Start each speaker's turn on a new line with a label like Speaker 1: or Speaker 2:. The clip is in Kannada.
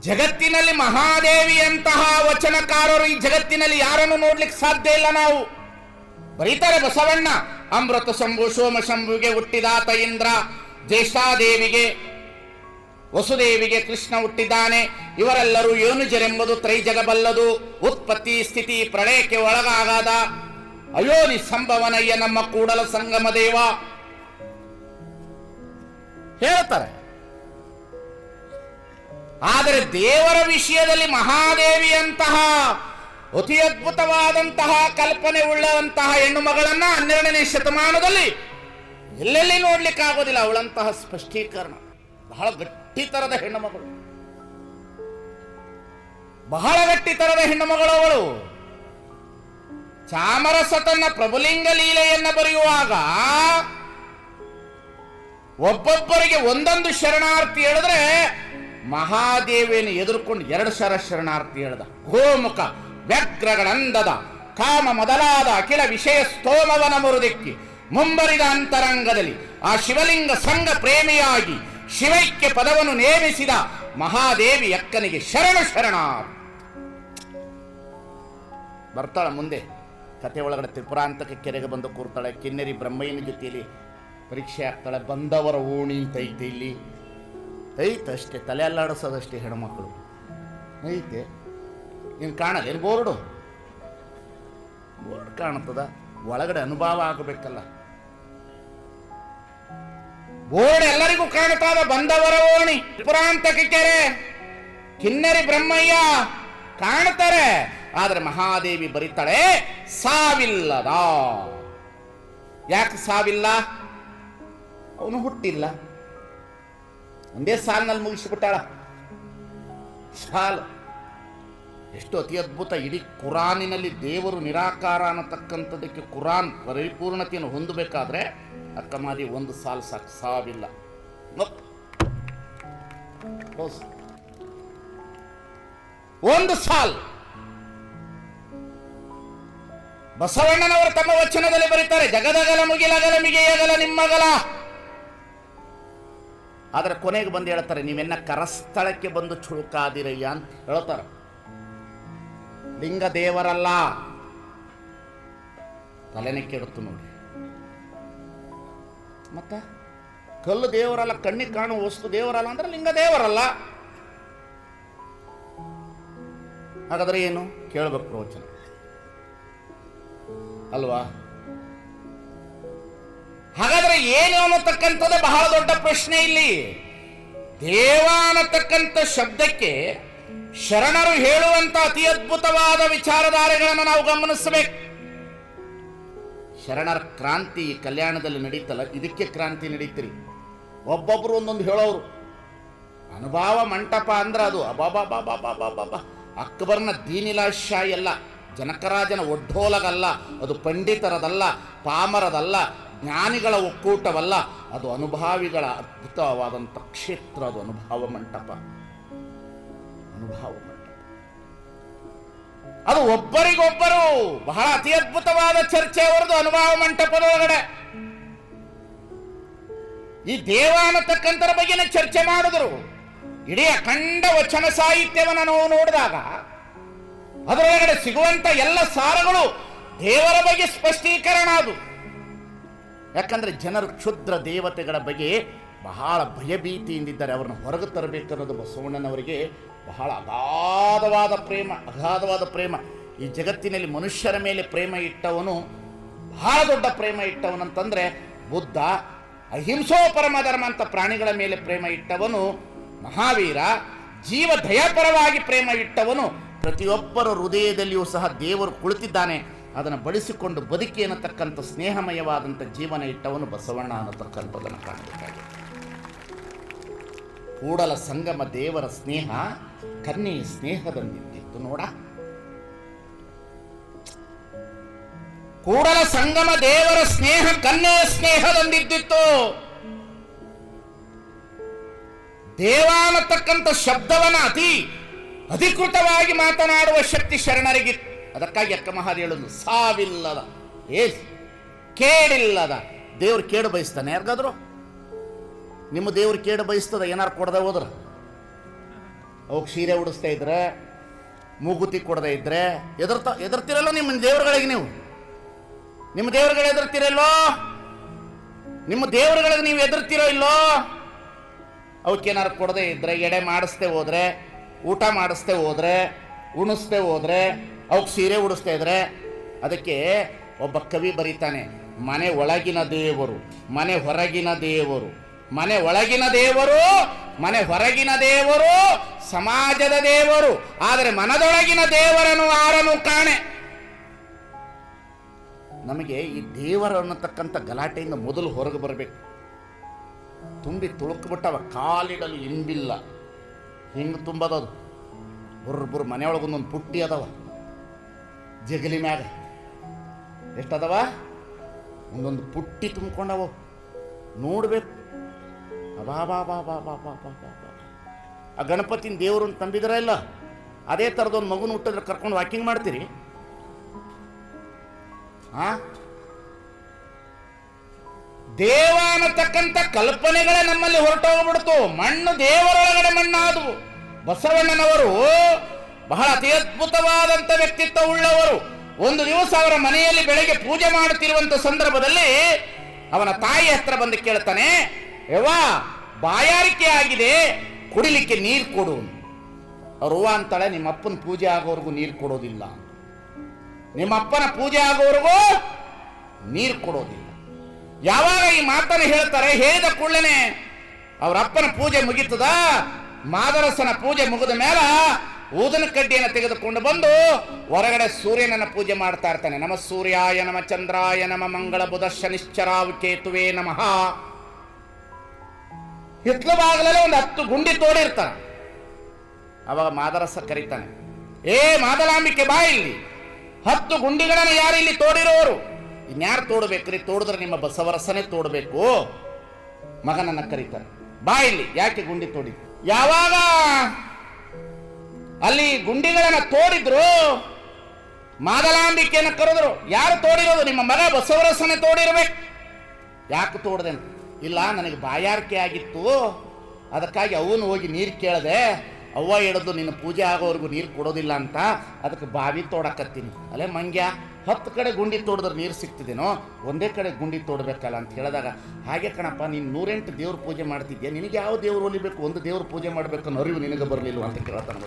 Speaker 1: ಜಗತ್ತಿನಲ್ಲಿ ಮಹಾದೇವಿಯಂತಹ ವಚನಕಾರರು ಈ ಜಗತ್ತಿನಲ್ಲಿ ಯಾರನ್ನು ನೋಡ್ಲಿಕ್ಕೆ ಸಾಧ್ಯ ಇಲ್ಲ ನಾವು? ಬರೀತಾರೆ ಬಸವಣ್ಣ, ಅಮೃತ ಶಂಭು, ಸೋಮ ಶಂಭುವಿಗೆ ಹುಟ್ಟಿದಾತ ಇಂದ್ರ ಜ್ಯೇಷ್ಠಾದೇವಿಗೆ ವಸುದೇವಿಗೆ ಕೃಷ್ಣ ಹುಟ್ಟಿದ್ದಾನೆ. ಇವರೆಲ್ಲರೂ ಯೋನುಜರೆಂಬುದು ತ್ರೈಜಗಬಲ್ಲದು, ಉತ್ಪತ್ತಿ, ಸ್ಥಿತಿ, ಪ್ರಳಯಕ್ಕೆ ಒಳಗಾಗದ. ಅಯೋನಿ ಸಂಭವನಯ್ಯ ನಮ್ಮ ಕೂಡಲ ಸಂಗಮ ದೇವ. ಹೇಳ್ತಾರೆ. ಆದರೆ ದೇವರ ವಿಷಯದಲ್ಲಿ ಮಹಾದೇವಿಯಂತಹ ಅತಿ ಅದ್ಭುತವಾದಂತಹ ಕಲ್ಪನೆ ಉಳ್ಳವಂತಹ ಹೆಣ್ಣು ಮಗಳನ್ನ ಹನ್ನೆರಡನೇ ಶತಮಾನದಲ್ಲಿ ಎಲ್ಲೆಲ್ಲಿ ನೋಡ್ಲಿಕ್ಕಾಗೋದಿಲ್ಲ, ಅವಳಂತಹ ಸ್ಪಷ್ಟೀಕರಣ. ಬಹಳ ಗಟ್ಟಿತರದ ಹೆಣ್ಣು ಮಗಳು ಬಹಳ ಗಟ್ಟಿತರದ ಹೆಣ್ಣು ಮಗಳು ಅವಳು. ಚಾಮರಸ ತನ್ನ ಪ್ರಭುಲಿಂಗ ಲೀಲೆಯನ್ನ ಬರೆಯುವಾಗ ಒಬ್ಬೊಬ್ಬರಿಗೆ ಒಂದೊಂದು ಶರಣಾರ್ಥಿ ಹೇಳಿದ್ರೆ ಮಹಾದೇವಿಯನ್ನು ಎದುರುಕೊಂಡು ಎರಡು ಸರ ಶರಣಾರ್ಥಿ ಹೇಳ್ದ. ಗೋಮುಖ ವ್ಯಗ್ರಗಳಂದದ, ಕಾಮ ಮೊದಲಾದ ಅಖಿಲ ವಿಷಯ ಸ್ತೋಮವನ ಮುರುದಿಕ್ಕಿ. ಮುಂಬರಿದ ಅಂತರಂಗದಲ್ಲಿ ಆ ಶಿವಲಿಂಗ ಸಂಘ ಪ್ರೇಮಿಯಾಗಿ ಶಿವೈಕ್ಯ ಪದವನ್ನು ನೇಮಿಸಿದ ಮಹಾದೇವಿ ಅಕ್ಕನಿಗೆ ಶರಣ ಶರಣ ಬರ್ತಾಳ ಮುಂದೆ. ಕತೆ ಒಳಗಡೆ ತ್ರಿಪುರಾಂತಕ್ಕೆ ಕೆರೆಗೆ ಬಂದು ಕೂರ್ತಾಳೆ. ಕಿನ್ನರಿ ಬ್ರಹ್ಮಯ್ಯನ ಜೊತೆಯಲ್ಲಿ ಪರೀಕ್ಷೆ ಆಗ್ತಾಳೆ. ಬಂದವರ ಓಣಿ ಅಂತ ಇಲ್ಲಿ. ಐತೆ ಅಷ್ಟೇ ತಲೆ ಅಲ್ಲಾಡಿಸೋದಷ್ಟೇ ಹೆಣ್ಮಕ್ಳು. ಐತೆ? ನೀನು ಕಾಣಲ್ಲ, ಏನು ಬೋರ್ಡು ಬೋರ್ಡ್ ಕಾಣ್ತದ ಒಳಗಡೆ ಅನುಭವ ಆಗಬೇಕಲ್ಲ. ಬೋರ್ಡ್ ಎಲ್ಲರಿಗೂ ಕಾಣ್ತಾದ ಬಂದವರ ಓಣಿ ತ್ರಿಪುರಾಂತಕ ಕೆರೆ. ಕಿನ್ನರಿ ಬ್ರಹ್ಮಯ್ಯ ಕಾಣ್ತಾರೆ ಆದ್ರೆ ಮಹಾದೇವಿ ಬರೀತಾಳೆ, ಸಾವಿಲ್ಲದ. ಯಾಕೆ ಸಾವಿಲ್ಲ? ಅವನು ಹುಟ್ಟಿಲ್ಲ. ಒಂದೇ ಸಾಲಿನಲ್ಲಿ ಮುಗಿಸಿಬಿಟ್ಟಾಳ. ಸಾಲು. ಎಷ್ಟು ಅತಿ ಅದ್ಭುತ, ಇಡೀ ಕುರಾನಿನಲ್ಲಿ ದೇವರು ನಿರಾಕಾರ ಅನ್ನತಕ್ಕಂಥದ್ದಕ್ಕೆ ಕುರಾನ್ ಪರಿಪೂರ್ಣತೆಯನ್ನು ಹೊಂದಬೇಕಾದ್ರೆ ಅಕ್ಕಮಾರಿ ಒಂದು ಸಾಲು ಸಾಕು, ಸಾವಿಲ್ಲ. ಒಂದು ಸಾಲ್. ಬಸವಣ್ಣನವರು ತಮ್ಮ ವಚನದಲ್ಲಿ ಬರೀತಾರೆ, ಜಗದಗಲ ಮುಗಿಲಗಲ ಮಿಗೆಯಗಲ ನಿಮ್ಮಗಲ ಆದರೆ ಕೊನೆಗೆ ಬಂದು ಹೇಳ್ತಾರೆ ನೀವೆನ್ನ ಕರಸ್ಥಳಕ್ಕೆ ಬಂದು ಚುಳುಕಾದಿರಯ್ಯ ಅಂತ ಹೇಳ್ತಾರೆ. ಲಿಂಗ ದೇವರಲ್ಲ ತಲೆನೇ ಕೆಡುತ್ತು ನೋಡಿ. ಮತ್ತ ಕಲ್ಲು ದೇವರಲ್ಲ ಕಣ್ಣಿಗೆ ಕಾಣುವ ವಸ್ತು ದೇವರಲ್ಲ ಅಂದ್ರೆ ಲಿಂಗ ದೇವರಲ್ಲ ಹಾಗಾದ್ರೆ ಏನು? ಕೇಳಬೇಕು ಪ್ರವಚನ. ಅಲ್ವಾ? ಹಾಗಾದ್ರೆ ಏನು ಅನ್ನತಕ್ಕಂಥದ್ದು? ಬಹಳ ದೊಡ್ಡ ಪ್ರಶ್ನೆ ಇಲ್ಲಿ. ದೇವ ಅನ್ನತಕ್ಕಂಥ ಶಬ್ದಕ್ಕೆ ಶರಣರು ಹೇಳುವಂತ ಅತಿ ಅದ್ಭುತವಾದ ವಿಚಾರಧಾರೆಗಳನ್ನು ನಾವು ಗಮನಿಸಬೇಕು. ಶರಣರ ಕ್ರಾಂತಿ ಕಲ್ಯಾಣದಲ್ಲಿ ನಡೀತಲ್ಲ, ಇದಕ್ಕೆ ಕ್ರಾಂತಿ ನಡೀತಿರಿ. ಒಬ್ಬೊಬ್ರು ಒಂದೊಂದು ಹೇಳೋರು. ಅನುಭವ ಮಂಟಪ ಅಂದ್ರೆ ಅದು, ಅಬಾಬಾಬಾಬಾಬಾಬಾಬಾ. ಅಕ್ಬರ್ನ ದೀನಿಲಾಶ ಅಲ್ಲ ಜನಕರಾಜನ ಒಡ್ಡೋಲಗಲ್ಲ, ಅದು ಪಂಡಿತರದಲ್ಲ, ಪಾಮರದಲ್ಲ ಜ್ಞಾನಿಗಳ ಒಕ್ಕೂಟವಲ್ಲ, ಅದು ಅನುಭಾವಿಗಳ ಅದ್ಭುತವಾದಂಥ ಕ್ಷೇತ್ರ, ಅದು ಅನುಭವ ಮಂಟಪ. ಅನುಭವ ಮಂಟಪ. ಅದು ಒಬ್ಬರಿಗೊಬ್ಬರು, ಬಹಳ ಅತಿ ಅದ್ಭುತವಾದ ಚರ್ಚೆ ಅವರದು ಅನುಭವ ಮಂಟಪದ ಒಳಗಡೆ ಈ ದೇವ ಅನ್ನತಕ್ಕಂಥರ ಬಗ್ಗೆನೇ ಚರ್ಚೆ ಮಾಡಿದ್ರು. ಇಡೀ ಅಖಂಡ ವಚನ ಸಾಹಿತ್ಯವನ್ನು ನಾವು ನೋಡಿದಾಗ, ಅದರೊಳಗಡೆ ಸಿಗುವಂತ ಎಲ್ಲ ಸಾರಗಳು ದೇವರ ಬಗ್ಗೆ ಸ್ಪಷ್ಟೀಕರಣ ಅದು ಯಾಕಂದ್ರೆ ಜನರು ಕ್ಷುದ್ರ ದೇವತೆಗಳ ಬಗ್ಗೆ ಬಹಳ ಭಯಭೀತಿಯಿಂದಿದ್ದಾರೆ. ಅವ್ರನ್ನ ಹೊರಗೆ ತರಬೇಕನ್ನೋದು ಬಸವಣ್ಣನವರಿಗೆ ಬಹಳ ಅಗಾಧವಾದ ಪ್ರೇಮ ಅಗಾಧವಾದ ಪ್ರೇಮ. ಈ ಜಗತ್ತಿನಲ್ಲಿ ಮನುಷ್ಯರ ಮೇಲೆ ಪ್ರೇಮ ಇಟ್ಟವನು, ಬಹಳ ದೊಡ್ಡ ಪ್ರೇಮ ಇಟ್ಟವನಂತಂದರೆ ಬುದ್ಧ, ಅಹಿಂಸೋ ಪರಮ ಧರ್ಮ ಅಂತ ಪ್ರಾಣಿಗಳ ಮೇಲೆ ಪ್ರೇಮ ಇಟ್ಟವನು, ಮಹಾವೀರ ಜೀವ ದಯಾಪರವಾಗಿ ಪ್ರೇಮ ಇಟ್ಟವನು, ಪ್ರತಿಯೊಬ್ಬರ ಹೃದಯದಲ್ಲಿಯೂ ಸಹ ದೇವರು ಕುಳಿತಿದ್ದಾನೆ. ಅದನ್ನು ಬಳಸಿಕೊಂಡು ಬದುಕಿ ಅನ್ನತಕ್ಕಂಥ ಸ್ನೇಹಮಯವಾದಂಥ ಜೀವನ ಇಟ್ಟವನು ಬಸವಣ್ಣ ಅನ್ನತಕ್ಕಂಥದ್ದನ್ನು ಕಾಣಬೇಕಾಗಿದೆ. ಕೂಡಲ ಸಂಗಮ ದೇವರ ಸ್ನೇಹ ಕನ್ನೆಯ ಸ್ನೇಹದಂದಿತ್ತು ನೋಡ. ಕೂಡಲ ಸಂಗಮ ದೇವರ ಸ್ನೇಹ ಕನ್ನೆಯ ಸ್ನೇಹದಂದಿದ್ದಿತ್ತು ದೇವ ಅನ್ನತಕ್ಕಂಥ ಶಬ್ದವನ್ನ ಅತಿ ಅಧಿಕೃತವಾಗಿ ಮಾತನಾಡುವ ಶಕ್ತಿ ಶರಣರಿಗಿತ್ತು. ಅದಕ್ಕಾಗಿ ಅಕ್ಕ ಮಹಾರಿ ಹೇಳೋದು, ಸಾವಿಲ್ಲದ, ಏ ಕೇಳಿಲ್ಲದ ದೇವ್ರು ಕೇಡು ಬಯಸ್ತಾನೆ ಯಾರಿಗಾದ್ರು? ನಿಮ್ಮ ದೇವ್ರು ಕೇಡು ಬಯಸ್ತದ, ಏನಾರು ಕೊಡದೆ ಹೋದ್ರೆ? ಅವಕ್ಕೆ ಸೀರೆ ಉಡಿಸ್ತಾ ಇದ್ರೆ, ಮೂಗುತಿ ಕೊಡದೆ ಇದ್ರೆ ಎದುರ್ತ ಎದುರ್ತಿರಲ್ಲೋ ನಿಮ್ಮ ದೇವ್ರುಗಳಿಗೆ ನೀವು? ನಿಮ್ಮ ದೇವ್ರುಗಳು ಎದುರ್ತಿರಲ್ಲೋ ನಿಮ್ಮ ದೇವ್ರುಗಳಿಗೆ ನೀವು ಎದುರ್ತಿರೋ ಇಲ್ಲೋ? ಅವಕ್ಕೇನಾರು ಕೊಡದೆ ಇದ್ರೆ, ಎಡೆ ಮಾಡಿಸ್ತೇ ಹೋದ್ರೆ, ಊಟ ಮಾಡಿಸ್ತೇ ಹೋದ್ರೆ, ಉಣಿಸ್ತೇ ಹೋದ್ರೆ ಅವಕ್ಕೆ ಸೀರೆ ಉಡಿಸ್ತಾ ಇದ್ರೆ ಅದಕ್ಕೆ ಒಬ್ಬ ಕವಿ ಬರೀತಾನೆ, ಮನೆ ಒಳಗಿನ ದೇವರು, ಮನೆ ಹೊರಗಿನ ದೇವರು, ಮನೆ ಒಳಗಿನ ದೇವರು, ಮನೆ ಹೊರಗಿನ ದೇವರು, ಸಮಾಜದ ದೇವರು, ಆದರೆ ಮನದೊಳಗಿನ ದೇವರನ್ನು ಆರನು ಕಾಣೆ? ನಮಗೆ ಈ ದೇವರು ಅನ್ನತಕ್ಕಂಥ ಗಲಾಟೆಯಿಂದ ಮೊದಲು ಹೊರಗೆ ಬರಬೇಕು. ತುಂಬಿ ತುಳುಕ್ಬಿಟ್ಟವ ಕಾಲಿಡಲು ಇಂಬಿಲ್ಲ. ಹಿಂಗೆ ತುಂಬದದು. ಬುರ್ರ ಬುರ್ರ ಮನೆಯೊಳಗೊಂದೊಂದು ಪುಟ್ಟಿ ಅದಾವ. ಜಗಲಿ ಮ್ಯಾಗ ಎಷ್ಟದವ? ಒಂದೊಂದು ಪುಟ್ಟಿ ತುಂಬ್ಕೊಂಡವು. ನೋಡ್ಬೇಕು. ಅಬಾ ಬಾ ಬಾ ಬಾ ಬಾ ಬಾ ಬಾ ಬಾ ಬಾ. ಆ ಗಣಪತಿನ ದೇವ್ರನ್ನ ತಂಬಿದ್ರ ಇಲ್ಲ? ಅದೇ ಥರದೊಂದು ಮಗುನ ಹುಟ್ಟಿದ್ರೆ ಕರ್ಕೊಂಡು ವಾಕಿಂಗ್ ಮಾಡ್ತೀರಿ? ಹಾ ದೇವ ಅನ್ನತಕ್ಕಂಥ ಕಲ್ಪನೆಗಳೇ ನಮ್ಮಲ್ಲಿ ಹೊರಟೋಗ್ಬಿಡ್ತು. ಮಣ್ಣು ದೇವರೊಳಗಡೆ ಮಣ್ಣಾದವು. ಬಸವಣ್ಣನವರು ಬಹಳ ಅತಿ ಅದ್ಭುತವಾದಂಥ ವ್ಯಕ್ತಿತ್ವ ಉಳ್ಳವರು. ಒಂದು ದಿವಸ ಅವರ ಮನೆಯಲ್ಲಿ ಬೆಳಗ್ಗೆ ಪೂಜೆ ಮಾಡುತ್ತಿರುವಂತ ಸಂದರ್ಭದಲ್ಲಿ ಅವನ ತಾಯಿ ಹತ್ರ ಬಂದು ಕೇಳ್ತಾನೆ, ಯವ್ವಾ, ಬಾಯಾರಿಕೆ ಆಗಿದೆ, ಕುಡಿಲಿಕ್ಕೆ ನೀರು ಕೊಡು ಅವ್ರವ್ವ ಅಂತಾಳೆ, ನಿಮ್ಮ ಅಪ್ಪನ ಪೂಜೆ ಆಗೋವರೆಗೂ ನೀರು ಕೊಡೋದಿಲ್ಲ ನಿಮ್ಮ ಅಪ್ಪನ ಪೂಜೆ ಆಗೋವರೆಗೂ ನೀರು ಕೊಡೋದಿಲ್ಲ. ಯಾವಾಗ ಈ ಮಾತನ್ನು ಹೇಳ್ತಾರೆ, ಹೇಳಿದ ಕೂಡಲೇ ಅವರ ಅಪ್ಪನ ಪೂಜೆ ಮುಗೀತದ? ಮಾದರಸನ ಪೂಜೆ ಮುಗಿದ ಮೇಲೆ ಊದನ ಕಡ್ಡಿಯನ್ನು ತೆಗೆದುಕೊಂಡು ಬಂದು ಹೊರಗಡೆ ಸೂರ್ಯನನ್ನು ಪೂಜೆ ಮಾಡ್ತಾ ಇರ್ತಾನೆ. ನಮ ಸೂರ್ಯಾಯ, ನಮ ಚಂದ್ರಾಯ, ನಮ ಮಂಗಳ ಬುಧ, ಶನಿಶ್ಚರಾವ್, ಕೇತುವೆ ನಮಃ. ಹಿತ್ಲು ಬಾಗಿಲಲ್ಲಿ ಒಂದು ಹತ್ತು ಗುಂಡಿ ತೋಡಿರ್ತಾನೆ ಅವಾಗ ಮಾದರಸ ಕರೀತಾನೆ. ಏ ಮಾದಲಾಂಬಿಕೆ ಬಾ ಇಲ್ಲಿ. ಹತ್ತು ಗುಂಡಿಗಳನ್ನು ಯಾರು ಇಲ್ಲಿ ತೋಡಿರೋರು? ಇನ್ಯಾರು ತೋಡ್ಬೇಕ್ರಿ? ತೋಡಿದ್ರೆ ನಿಮ್ಮ ಬಸವರಸನೇ ತೋಡಬೇಕು. ಮಗನನ್ನ ಕರೀತಾನೆ. ಬಾ ಇಲ್ಲಿ, ಯಾಕೆ ಗುಂಡಿ ತೋಡಿ? ಯಾವಾಗ? ಅಲ್ಲಿ ಗುಂಡಿಗಳನ್ನ ತೋಡಿದ್ರು, ಮಾದಲಾಂಬಿಕೆಯನ್ನ ಕರೆದ್ರು. ಯಾರು ತೋಡಿರೋದು? ನಿಮ್ಮ ಮಗ ಬಸವರಸನೇ ತೋಡಿರ್ಬೇಕು. ಯಾಕೆ ತೋಡ್ದೆ? ಇಲ್ಲ, ನನಗೆ ಬಾಯಾರಿಕೆ ಆಗಿತ್ತು. ಅದಕ್ಕಾಗಿ ಅವನು ಹೋಗಿ ನೀರು ಕೇಳದೆ, ಅವ್ವ ಹಿಡಿದು ನಿನ್ನ ಪೂಜೆ ಆಗೋವರೆಗೂ ನೀರು ಕೊಡೋದಿಲ್ಲ ಅಂತ. ಅದಕ್ಕೆ ಬಾವಿ ತೋಡಕತ್ತೀನಿ. ಅಲ್ಲೇ ಮಂಗ್ಯ, ಹತ್ತು ಕಡೆ ಗುಂಡಿ ತೋಡಿದ್ರೆ ನೀರು ಸಿಗ್ತಿದ್ದೇನೋ ಒಂದೇ ಕಡೆ ಗುಂಡಿ ತೋಡಬೇಕಲ್ಲ ಅಂತ ಹೇಳಿದಾಗ, ಹಾಗೆ ಕಣಪ್ಪ, ನೀನು ನೂರೆಂಟು ದೇವ್ರ ಪೂಜೆ ಮಾಡ್ತಿದ್ಯಾ? ನಿನಗೆ ಯಾವ ದೇವ್ರು ಒಲಿಬೇಕು? ಒಂದು ದೇವ್ರ ಪೂಜೆ ಮಾಡಬೇಕು ಅನ್ನೋ ಅರಿವು ನಿನಗೆ ಬರಲಿಲ್ಲ ಅಂತ ಕೇಳ್ತಾನೆ